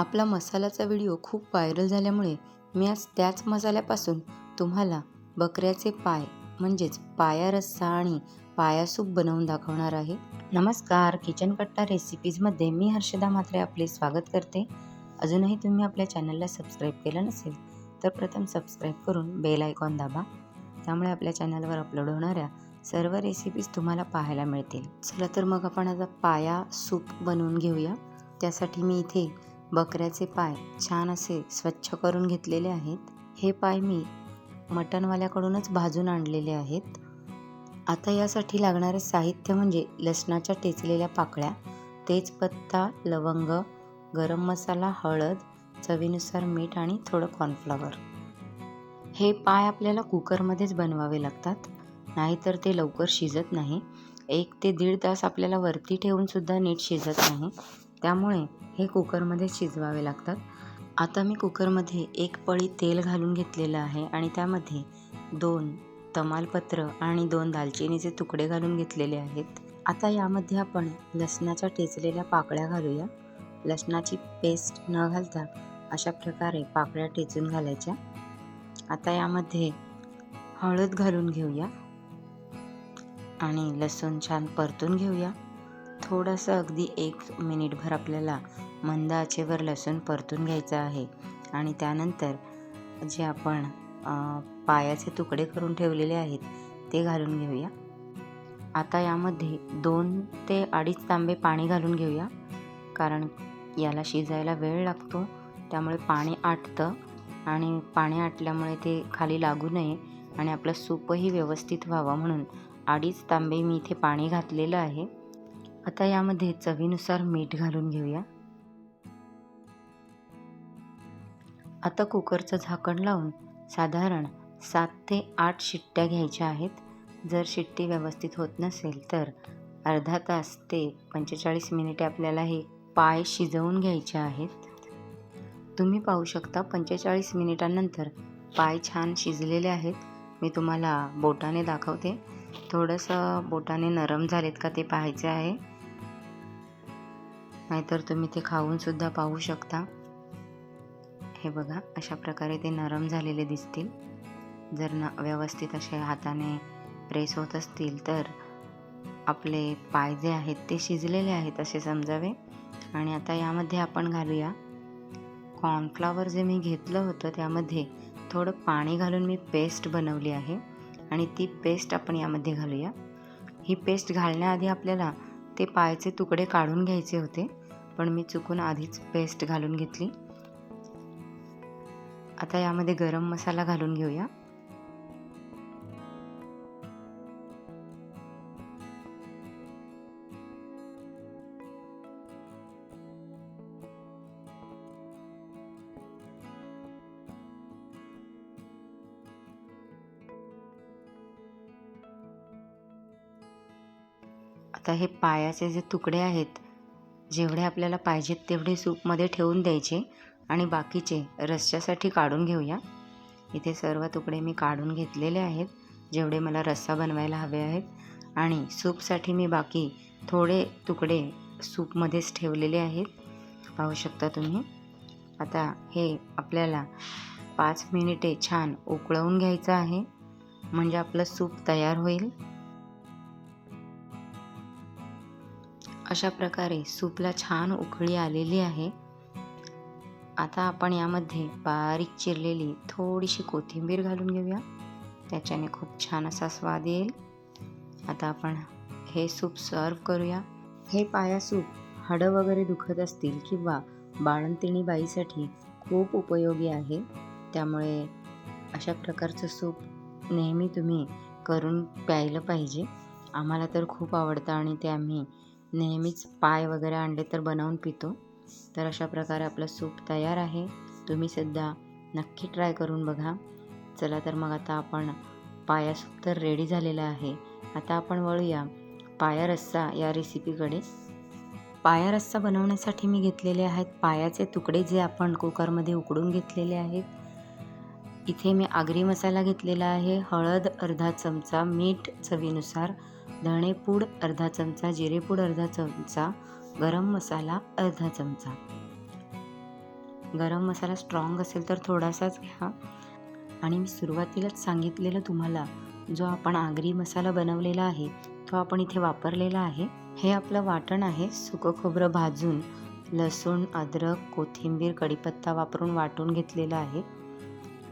आपला मसाल्याचा व्हिडिओ खूप व्हायरल झाल्यामुळे मी आज त्याच मसाल्यापासून तुम्हाला बकऱ्याचे पाय म्हणजेच पाया रस्सा आणि पाया सूप बनवून दाखवणार आहे. नमस्कार किचन कट्टा रेसिपीजमध्ये मी हर्षदा म्हात्रे आपले स्वागत करते. अजूनही तुम्ही आपल्या चॅनलला सबस्क्राईब केलं नसेल तर प्रथम सबस्क्राईब करून बेल आयकॉन दाबा. त्यामुळे आपल्या चॅनलवर अपलोड होणाऱ्या सर्व रेसिपीज तुम्हाला पाहायला मिळतील. चला तर मग आपण आता पाया सूप बनवून घेऊया. त्यासाठी मी इथे बकऱ्याचे पाय छान असे स्वच्छ करून घेतलेले आहेत. हे पाय मी मटणवाल्याकडूनच भाजून आणलेले आहेत. आता यासाठी लागणारे साहित्य म्हणजे लसणाच्या टेचलेल्या पाकळ्या तेजपत्ता लवंग गरम मसाला हळद चवीनुसार मीठ आणि थोडं कॉर्नफ्लॉवर हे पाय आपल्याला कुकरमध्येच बनवावे लागतात. नाहीतर ते लवकर शिजत नाही. एक ते दीड तास आपल्याला वरती ठेवूनसुद्धा नीट शिजत नाही. त्यामुळे हे कुकरमध्ये शिजवावे लागतात. आता मी कुकरमध्ये एक पळी तेल घालून घेतलेलं आहे आणि त्यामध्ये दोन तमालपत्र आणि दोन दालचिनीचे तुकडे घालून घेतलेले आहेत. आता यामध्ये आपण लसणाच्या टेचलेल्या पाकळ्या घालूया. लसणाची पेस्ट न घालता अशा प्रकारे पाकळ्या टेचून घालायच्या. आता यामध्ये हळद घालून घेऊया आणि लसूण छान परतून घेऊया. थोडंसं अगदी एक मिनिटभर आपल्याला मंद आचेवर लसूण परतून घ्यायचं आहे. आणि त्यानंतर जे आपण पायाचे तुकडे करून ठेवलेले आहेत ते घालून घेऊया. आता यामध्ये दोन ते अडीच तांबे पाणी घालून घेऊया. कारण याला शिजायला वेळ लागतो त्यामुळे पाणी आटतं. आणि पाणी आटल्यामुळे ते खाली लागू नये आणि आपलं सूपही व्यवस्थित व्हावं म्हणून अडीच तांबे मी इथे पाणी घातलेलं आहे. आता यामध्ये चवीनुसार मीठ घालून घेऊया. आता कुकरचं झाकण लावून साधारण सात ते आठ शिट्ट्या घ्यायच्या आहेत. जर शिट्टी व्यवस्थित होत नसेल तर अर्धा तास ते पंचेचाळीस मिनिटे आपल्याला हे पाय शिजवून घ्यायचे आहेत. तुम्ही पाहू शकता पंचेचाळीस मिनिटांनंतर पाय छान शिजलेले आहेत. मी तुम्हाला बोटाने दाखवते. थोडंसं बोटाने नरम झालेत का ते पाहायचे आहे. नाहीतर तुम्ही ते खाऊनसुद्धा पाहू शकता. हे बघा अशा प्रकारे ते नरम झालेले दिसतील. जर न व्यवस्थित असे हाताने प्रेस होत असतील तर आपले पाय जे आहेत ते शिजलेले आहेत असे समजावे. आणि आता यामध्ये आपण घालूया कॉर्नफ्लावर जे मी घेतलं होतं त्यामध्ये थोडं पाणी घालून मी पेस्ट बनवली आहे. आणि ती पेस्ट आपण यामध्ये घालूया. ही पेस्ट घालण्याआधी आपल्याला ते पायाचे तुकडे काढून घ्यायचे होते पण मी चुकून आधीच पेस्ट घालून घेतली. आता यामध्ये गरम मसाला घालून घेऊया. आता हे पायाचे जे तुकडे आहेत जेवढे आपल्याला पाहिजेत तेवढे सूपमध्ये ठेवून द्यायचे आणि बाकीचे रस्स्यासाठी काढून घेऊया. इथे सर्व तुकडे मी काढून घेतलेले आहेत जेवढे मला रस्सा बनवायला हवे आहेत. आणि सूपसाठी मी बाकी थोडे तुकडे सूपमध्येच ठेवलेले आहेत. पाहू शकता तुम्ही. आता हे आपल्याला पाच मिनिटे छान उकळवून घ्यायचं आहे. म्हणजे आपलं सूप तयार होईल. अशा प्रकारे सूपला छान उकळी आलेली आहे. आता आपण यामध्ये बारीक चिरलेली थोडीशी कोथिंबीर घालून घेऊया. त्याच्याने खूप छान असा स्वाद येईल. आता आपण हे सूप सर्व करूया. हे पाया सूप हाडं वगैरे दुखत असतील किंवा बाळंतिणी बाईसाठी खूप उपयोगी आहे. त्यामुळे अशा प्रकारचं सूप नेहमी तुम्ही करून प्यायलं पाहिजे. आम्हाला तर खूप आवडतं आणि ते आम्ही नेहमीच पाय वगैरे आणले तर बनवून पितो. तर अशा प्रकारे आपलं सूप तयार आहे. तुम्ही सुद्धा नक्की ट्राय करून बघा. चला तर मग आता आपण पाया सूप तर रेडी झालेला आहे. आता आपण वळूया पाया रस्सा या रेसिपीकडे पाया रस्सा बनवण्यासाठी मी घेतलेले आहेत पायाचे तुकडे जे आपण कुकरमध्ये उकडून घेतलेले आहेत. इथे मी आगरी मसाला घेतलेला आहे. हळद अर्धा चमचा मीठ चवीनुसार. धणेपूड अर्धा चमचा जिरेपूड अर्धा चमचा गरम मसाला अर्धा चमचा. गरम मसाला स्ट्रॉंग असेल तर थोडासाच घ्या. आणि मी सुरुवातीलाच सांगितलेलं तुम्हाला जो आपण आगरी मसाला बनवलेला आहे तो आपण इथे वापरलेला आहे. हे आपलं वाटण आहे सुकं खोबरं भाजून लसूण अद्रक कोथिंबीर कढीपत्ता वापरून वाटून घेतलेलं आहे.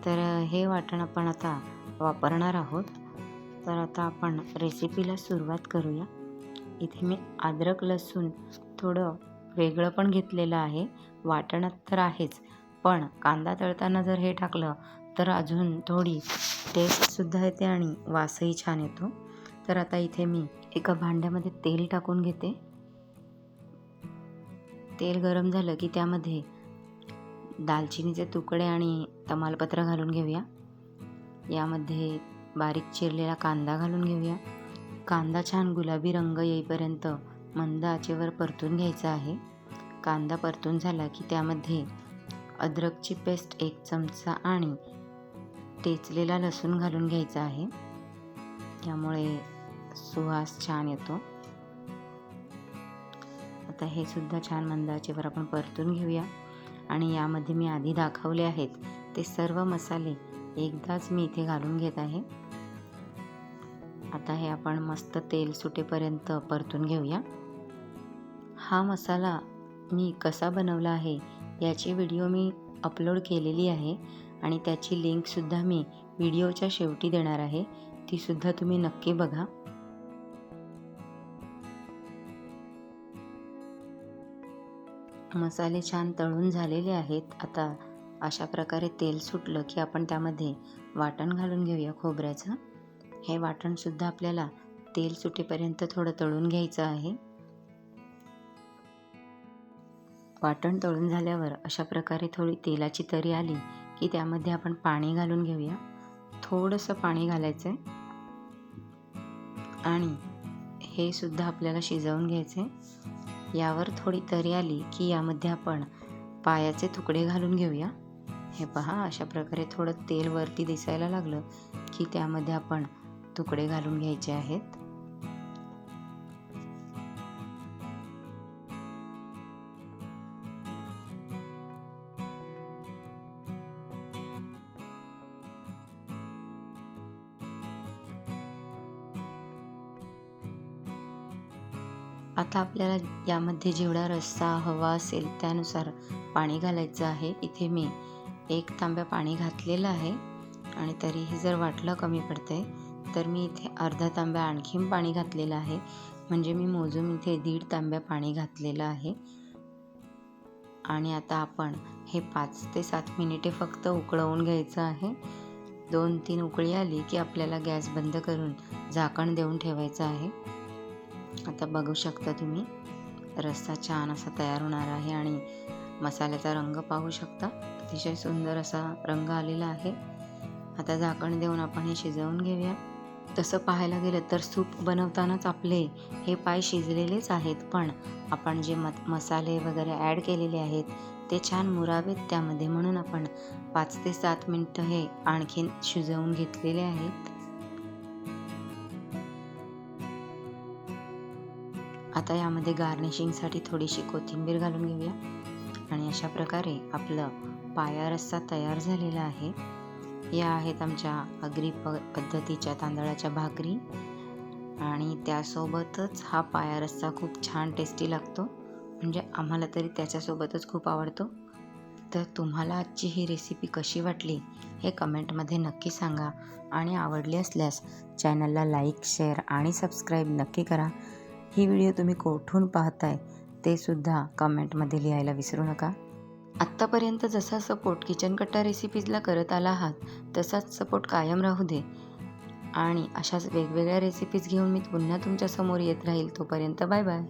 तर हे वाटण आपण आता वापरणार आहोत. तर आता आपण रेसिपीला सुरुवात करूया. इथे मी अद्रक लसूण थोडं वेगळं पण घेतलेलं आहे. वाटणात तर आहेच पण कांदा तळताना जर हे टाकलं तर अजून थोडी टेस्टसुद्धा येते आणि वासही छान येतो. तर आता इथे मी एका भांड्यामध्ये तेल टाकून घेते. तेल गरम झालं की त्यामध्ये दालचिनीचे तुकडे आणि तमालपत्र घालून घेऊया. यामध्ये बारीक चिरलेला कांदा घालून घेऊया. कांदा छान गुलाबी रंग येईपर्यंत मंद आचेवर परतून घ्यायचा आहे. कांदा परतून झाला की त्यामध्ये अद्रकची पेस्ट एक चमचा आणि टेचलेला लसूण घालून घ्यायचा आहे. त्यामुळे सुवास छान येतो. आता हे सुद्धा छान मंदाचेवर आपण परतून घेऊया. आणि यामध्ये मी आधी दाखवले आहेत ते सर्व मसाले एकदाच मी इथे घालून घेत आहे. आता हे आपण मस्त तेल सुटेपर्यंत परतून घेऊया. हा मसाला मी कसा बनवला आहे याची व्हिडिओ मी अपलोड केलेली आहे आणि त्याची लिंकसुद्धा मी व्हिडिओच्या शेवटी देणार आहे. तीसुद्धा तुम्ही नक्की बघा. मसाले छान तळून झालेले आहेत. आता अशा प्रकारे तेल सुटलं की आपण त्यामध्ये वाटण घालून घेऊया खोबऱ्याचं. हे वाटणसुद्धा आपल्याला तेल सुटेपर्यंत थोडं तळून घ्यायचं आहे. वाटण तळून झाल्यावर अशा प्रकारे थोडी तेलाची तरी आली की त्यामध्ये आपण पाणी घालून घेऊया. थोडंसं पाणी घालायचं आहे आणि हे सुद्धा आपल्याला शिजवून घ्यायचे यावर थोडी तरी आली की यामध्ये आपण पायाचे तुकडे घालून घेऊया. हे पहा अशा प्रकारे थोडं तेल वरती दिसायला लागलं की त्यामध्ये आपण तुकडे घालून घ्यायचे आहेत. आता आपल्याला यामध्ये जेवढा रस्सा हवा असेल त्यानुसार पाणी घालायचं आहे. इथे मी एक तांब्या पाणी घातलेलं आहे आणि तरीही जर वाटलं कमी पडतंय तर मी इथे अर्धा तांब्या आणखीन पाणी घातलेलं आहे. म्हणजे मी मोजून इथे दीड तांब्या पाणी घातलेलं आहे. आणि आता आपण हे पाच ते सात मिनिटे फक्त उकळवून घ्यायचं आहे. दोन तीन उकळी आली की आपल्याला गॅस बंद करून झाकण देऊन ठेवायचं आहे. आता बघू शकता तुम्ही रस्सा छान असा तयार होणार आहे आणि मसाल्याचा रंग पाहू शकता. अतिशय सुंदर असा रंग आलेला आहे. आता झाकण देऊन आपण हे शिजवून घेऊया. तसं पाहायला गेलं तर सूप बनवतानाच आपले हे पाय शिजलेलेच आहेत. पण आपण जे म मसाले वगैरे ॲड केलेले आहेत ते छान मुरावेत त्यामध्ये म्हणून आपण पाच ते सात मिनटं हे आणखीन शिजवून घेतलेले आहेत. आता यामध्ये गार्निशिंगसाठी थोडीशी कोथिंबीर घालून घेऊया. आणि अशा प्रकारे आपलं पाया रस्सा तयार झालेला आहे. या आहेत आमच्या आगरी प पद्धतीच्या तांदळाच्या भाकरी. आणि त्यासोबतच हा पाया रस्सा खूप छान टेस्टी लागतो. म्हणजे आम्हाला तरी त्याच्यासोबतच खूप आवडतो. तर तुम्हाला आजची ही रेसिपी कशी वाटली हे कमेंटमध्ये नक्की सांगा. आणि आवडली असल्यास चॅनलला लाईक शेअर आणि सबस्क्राईब नक्की करा. ही व्हिडिओ तुम्ही कोठून पाहताय ते सुद्धा कमेंटमध्ये लिहायला विसरू नका. आत्तापर्यंत जसा सपोर्ट किचन कट्टा रेसिपीजला करत आला आहात तसाच सपोर्ट कायम राहू दे. आणि अशाच वेगवेगळ्या रेसिपीज घेऊन मी पुन्हा तुमच्यासमोर येत राहील तोपर्यंत बाय बाय